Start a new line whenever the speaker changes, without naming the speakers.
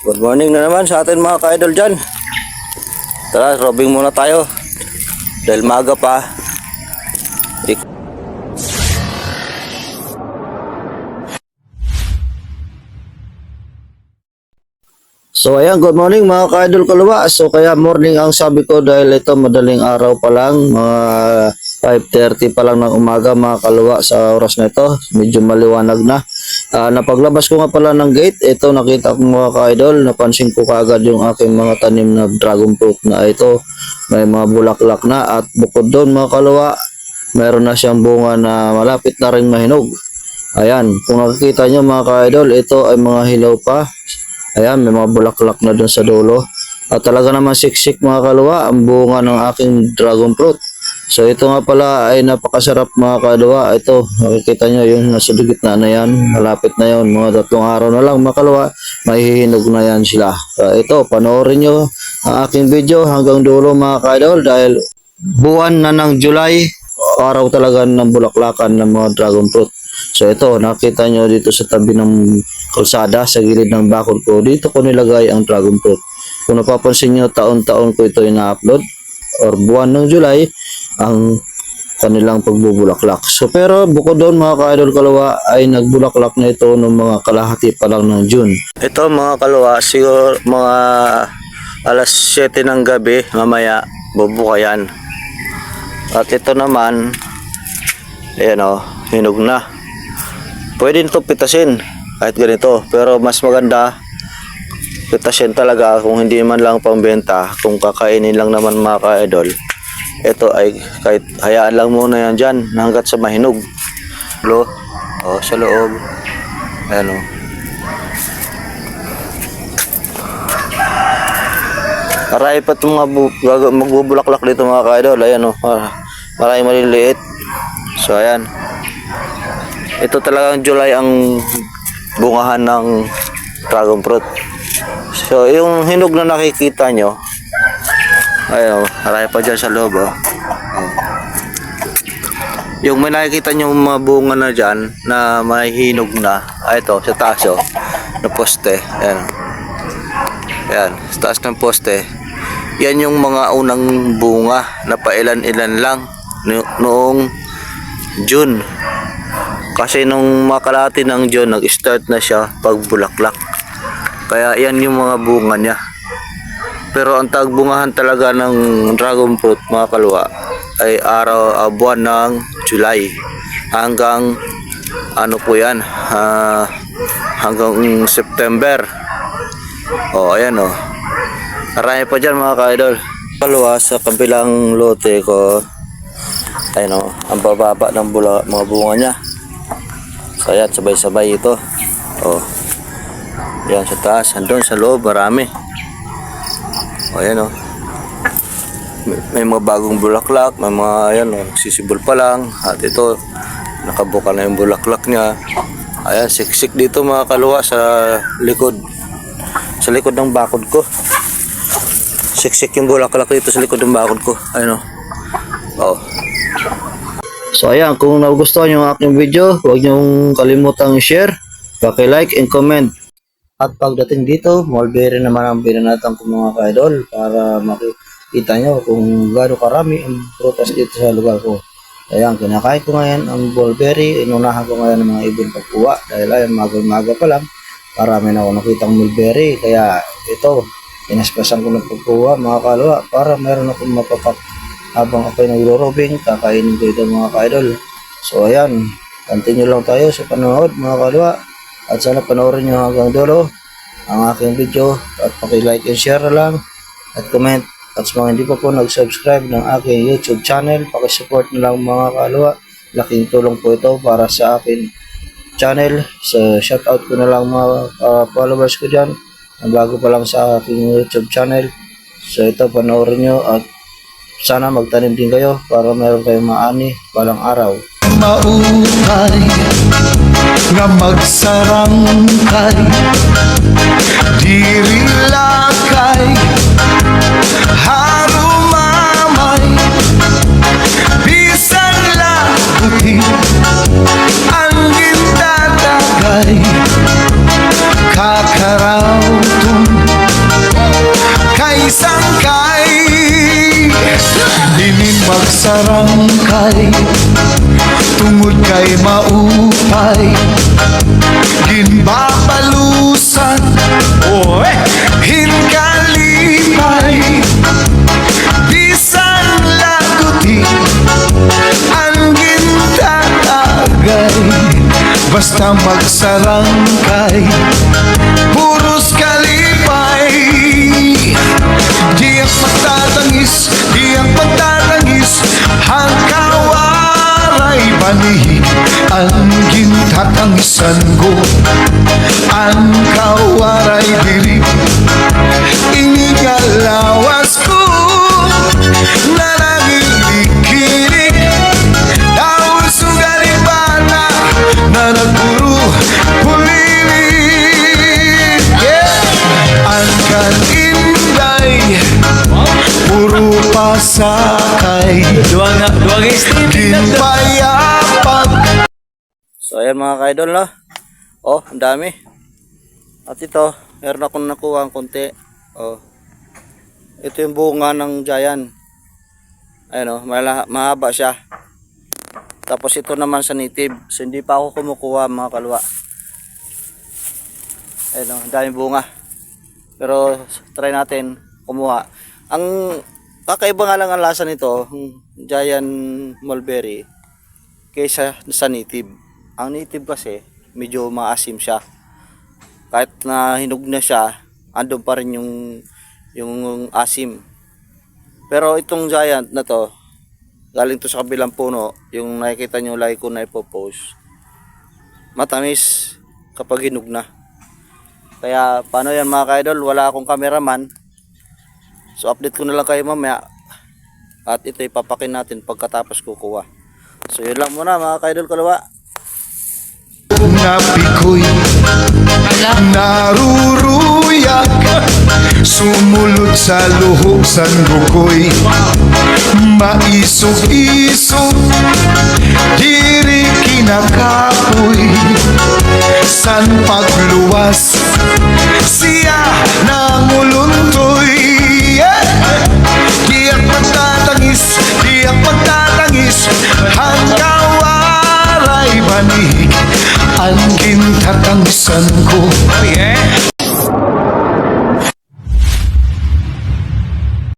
Good morning na naman sa atin mga ka-idol dyan. Tara, robing muna tayo. Dahil maga pa. So ayan, good morning mga ka-idol kalawa. So kaya morning ang sabi ko dahil ito madaling araw pa lang, mga 5.30 pa lang ng umaga mga kalawa sa oras na ito. Medyo maliwanag na. Ah, napaglabas ko nga pala ng gate, ito nakita ko mga ka-idol, napansin ko kaagad yung aking mga tanim na dragon fruit na ito. May mga bulaklak na at bukod doon mga kalawa, mayroon na siyang bunga na malapit na rin mahinog. Ayan, kung nakikita nyo mga ka-idol, ito ay mga hilaw pa. Ayan, may mga bulaklak na dun sa dulo. At talaga naman siksik mga kaluwa, ang bunga ng aking dragon fruit. So ito nga pala ay napakasarap mga kaluwa. Ito, nakikita nyo yung nasa gitna na yan. Malapit na yon mga tatlong araw na lang mga kaluwa. Mahihinog na yan sila. So ito, panoorin nyo ang aking video hanggang dulo mga kaidol dahil buwan na ng July, araw talaga ng bulaklakan ng mga dragon fruit. So ito, nakita nyo dito sa tabi ng kalsada, sa gilid ng bakod ko, dito ko nilagay ang dragon fruit. Kung napapansin nyo, taon-taon ko ito ina-upload or buwan ng July, ang kanilang pagbubulaklak. So pero bukod doon mga ka-idol kalawa ay nagbulaklak na ito noong mga kalahati pa lang ng June. Ito mga kalawa, siguro mga alas 7 ng gabi, mamaya bubuka yan. At ito naman, ayan o, hinog na. Pwede nito pitasin kahit ganito. Pero mas maganda pitasin talaga kung hindi man lang pambenta. Kung kakainin lang naman mga ka-idol. Ito ay kahit hayaan lang muna yan dyan hanggat sa mahinog. Lo, oh, sa loob. Ayan o. Marami pa itong magbubulaklak dito mga ka-idol. Ayan o. Ah, marami maliliit. So ayan. Ito talagang July ang bungahan ng dragon fruit. So, yung hinog na nakikita nyo, ayun, marami pa dyan sa loob, oh. Yung may nakikita nyo mga bunga na dyan, na may hinog na, ay ito, sa taas, oh, na poste, ayan. Ayan, sa taas ng poste. Yan yung mga unang bunga na pailan-ilan lang no- noong June. Kasi nung makalati ng June, nag-start na siya pagbulaklak. Kaya yan yung mga bunga niya. Pero ang tagbungahan talaga ng dragon fruit, mga kalwa, ay araw, uh, buwan ng July. Hanggang, ano po yan, ah, hanggang September. O, ayan o. Marami pa dyan mga ka-idol. Kalwa, sa kabilang lote ko, ayun o, ang bababa ng bula, mga bunga niya. So ayan, sabay-sabay ito. Oh. Yan sa taas, andun sa loob, marami. O ayan oh. May, may mga bagong bulaklak, may mga ayan oh, sisibol pa lang. At ito, nakabuka na yung bulaklak niya. Ayan, siksik dito mga kaluwa sa likod. Sa likod ng bakod ko. Siksik yung bulaklak dito sa likod ng bakod ko. Ayun oh. Oh. So ayan, kung nagustuhan yung aking video, huwag niyong kalimutang i-share, paki-like and comment. At pagdating dito, mulberry naman ang binanatan ko mga ka-idol para makita nyo kung gaano karami ang prutas dito sa lugar ko. Ayan, kinakain ko ngayon ang mulberry, inunahan ko ngayon ng mga ibon pagkuha dahil ayan, maga-maga pa lang, marami na ako nakitang mulberry. Kaya ito, inaspasan ko ng pagkuha mga kalwa para meron akong mapapak habang ako'y nagro-robing, kakainin ko ito mga ka-idol. So ayan, continue lang tayo sa panonood mga kalwa. At sana panoorin nyo hanggang dulo ang aking video at paki-like and share lang at comment. At sa mga hindi pa po nag-subscribe ng aking YouTube channel, paki-support na lang mga kalwa. Laking tulong po ito para sa akin channel. So shoutout ko na lang mga uh, followers ko dyan na bago pa lang sa aking YouTube channel. So ito panoorin nyo at sana magtanim din kayo para meron kayong maani balang araw.
maukay nga magsarangkay. Diri lakay harumamay bisan labuti ang gintatagay kakar araw-tun Kay. Dinin magsarangkay Tungod kay maupay Ginbabalusan Oy! Hinkalipay Bisan laguti Ang gintatagay Basta magsarangkay Ang gintatangisan ko Ang kawaray diri. Inigalawas ko Na nangikinig Daw sugaribana Na nagpuro pulilit Yeah! Ang kaninday Puro pasakay.
Duwag na, duwag is
Ginpayapat
So ayan mga ka-idol no. Oh, ang dami. At ito, meron akong nakuha ang konti. Oh. Ito yung bunga ng giant. Ayan oh, mahaba siya. Tapos ito naman sa native. So hindi pa ako kumukuha mga kalwa. Ayan oh, daming bunga. Pero try natin kumuha. Ang kakaiba nga lang ang lasa nito, giant mulberry, kaysa sa native. Ang native kasi, medyo maasim siya. Kahit na hinog na siya, andun pa rin yung, yung asim. Pero itong giant na to, galing to sa kabilang puno, yung nakikita nyo like ko na ipopost, matamis kapag hinog na. Kaya paano yan mga ka-idol, wala akong cameraman. So update ko na lang kayo mamaya. At ito ipapakin natin pagkatapos kukuha. So yun lang muna mga ka-idol kalawa.
Napikoy Naruruyak. Sumulot sa luhok san bukoy. Maisog-isog Diri kinakapoy. San pagluwas Siya nanguluntoy